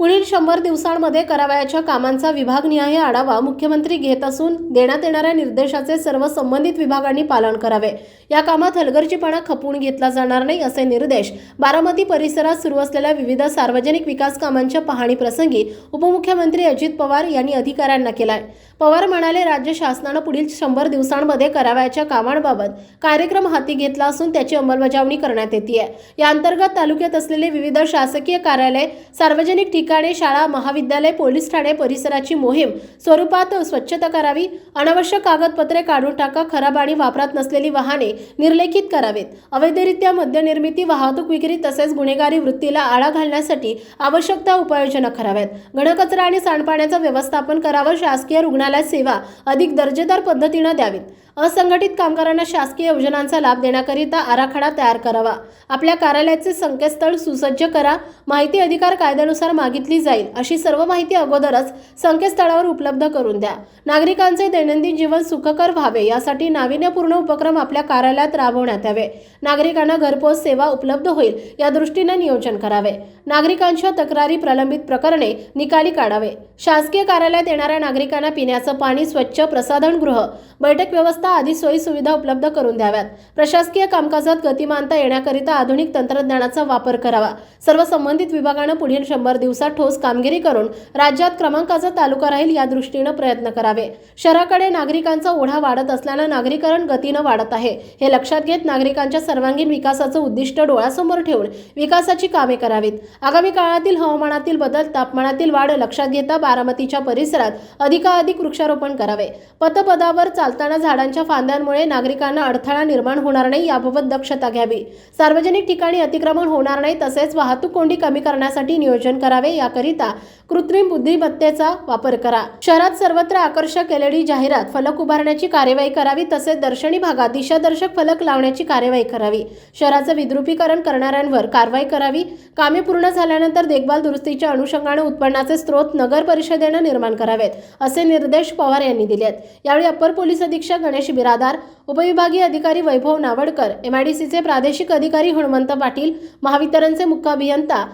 पुढील शंभर दिवसांमध्ये करावयाच्या कामांचा विभागनिहाय आढावा मुख्यमंत्री घेत असून देण्यात येणाऱ्या निर्देशाचे सर्व संबंधित विभागांनी पालन करावे. या कामात हलगर्जीपणा खपवून घेतला जाणार नाही असे निर्देश बारामती परिसरात सुरू असलेल्या विविध सार्वजनिक विकास कामांच्या पाहणीप्रसंगी उपमुख्यमंत्री अजित पवार यांनी अधिकाऱ्यांना केलाय. पवार म्हणाले राज्य शासनानं पुढील शंभर दिवसांमध्ये करावयाच्या कामांबाबत कार्यक्रम हाती घेतला असून त्याची अंमलबजावणी करण्यात येते या अंतर्गत तालुक्यात असलेले विविध शासकीय कार्यालय सार्वजनिक ठिकाणी शाळा महाविद्यालय पोलीस ठाणे परिसराची मोहीम स्वरूपात स्वच्छता करावी अनावश्यक कागदपत्रे काढून टाका खराब आणि वापरात नसलेली वाहने निर्लेखित करावेत. अवैधरित्या मद्यनिर्मिती वाहतूक विक्री तसेच गुन्हेगारी वृत्तीला आळा घालण्यासाठी आवश्यक त्या उपाययोजना कराव्यात. घनकचरा आणि सांडपाण्याचं व्यवस्थापन करावं शासकीय रुग्णालय सेवा अधिक दर्जेदार पद्धतीनं द्यावीत. असंघटित कामगारांना शासकीय योजनांचा लाभ देण्याकरिता आराखडा तयार करावा. आपल्या कार्यालयाचे संकेतस्थळ सुसज्ज करा. माहिती अधिकार कायद्यानुसार मागे मागितली जाईल अशी सर्व माहिती अगोदरच संकेतस्थळावर उपलब्ध करून द्या. नागरिकांचे दैनंदिन जीवन सुखकर व्हावे यासाठी नाविन्यपूर्ण उपक्रम आपल्या कार्यालयात राबवण्यात यावे. नागरिकांना घरपोच सेवा उपलब्ध होईल या दृष्टीने नियोजन करावे. नागरिकांच्या तक्रारी प्रलंबित प्रकरणे निकाली काढावे. शासकीय कार्यालयात येणाऱ्या नागरिकांना पिण्याचं पाणी स्वच्छ प्रसाधनगृह बैठक व्यवस्था आदी सोयी सुविधा उपलब्ध करून द्याव्यात. प्रशासकीय कामकाजात गतिमानता येण्याकरिता आधुनिक तंत्रज्ञानाचा वापर करावा. सर्व संबंधित विभागानं पुढील शंभर दिवसात ठोस कामगिरी करून राज्यात क्रमांकाचा तालुका राहील या दृष्टीनं प्रयत्न करावे. शहराकडे नागरिकांचा ओढा वाढत असल्यानं नागरीकरण गतीनं वाढत आहे. हे लक्षात घेत नागरिकांच्या सर्वांगीण विकासाचं उद्दिष्ट डोळ्यासमोर ठेवून विकासाची कामे करावीत. आगामी काळातील हवामानातील बदल तापमानातील वाढ लक्षात घेता बारामतीच्या परिसरात अधिकाधिक वृक्षारोपण करावे. पथपदावर चालताना झाडांच्या फांद्यांमुळे नागरिकांना अडथळा निर्माण होणार नाही याबाबत दक्षता घ्यावी. सार्वजनिक ठिकाणी अतिक्रमण होणार नाही तसेच वाहतूक कोंडी कमी करण्यासाठी नियोजन करावे याकरिता कृत्रिम बुद्धिमत्तेचा वापर करा. शहरात सर्वत्र आकर्षक एलईडी जाहिरात फलक उभारण्याची कार्यवाही करावी तसेच दर्शनी भागात दिशादर्शक फलक लावण्याची कार्यवाही करावी. शहराचं विद्रुपीकरण करणाऱ्यांवर कारवाई करावी. कामे पूर्ण झाल्यानंतर देखभाल दुरुस्तीच्या अनुषंगाने उत्पन्नाचे स्रोत नगर परिषदेनं निर्माण करावेत असे निर्देश पवार यांनी दिले आहेत यावेळी अप्पर पोलीस अधीक्षक गणेश बिरादार उपविभागीय अधिकारी वैभव नावडकर एमआयडीसीचे प्रादेशिक अधिकारी हनुमंत पाटील महावितरणचे मुख्य अभियंता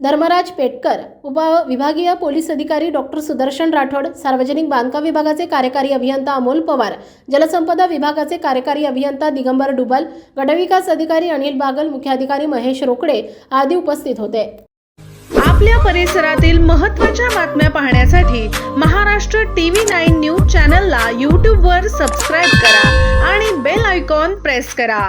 धर्मराज पेटकर उपविभागीय पोलीस अधिकारी डॉक्टर सुदर्शन राठोड सार्वजनिक बांधकाम विभागाचे कार्यकारी अभियंता अमोल पवार जलसंपदा विभागाचे कार्यकारी अभियंता दिगंबर डुबल गटविकास अधिकारी अनिल बागल मुख्याधिकारी महेश रोकडे आदी उपस्थित होते. आपल्या परिसरातील महत्त्वाच्या बातम्या पाहण्यासाठी महाराष्ट्र टीव्ही नाईन न्यूज चॅनलला यूट्यूबवर सबस्क्राईब करा आणि बेल आयकॉन प्रेस करा.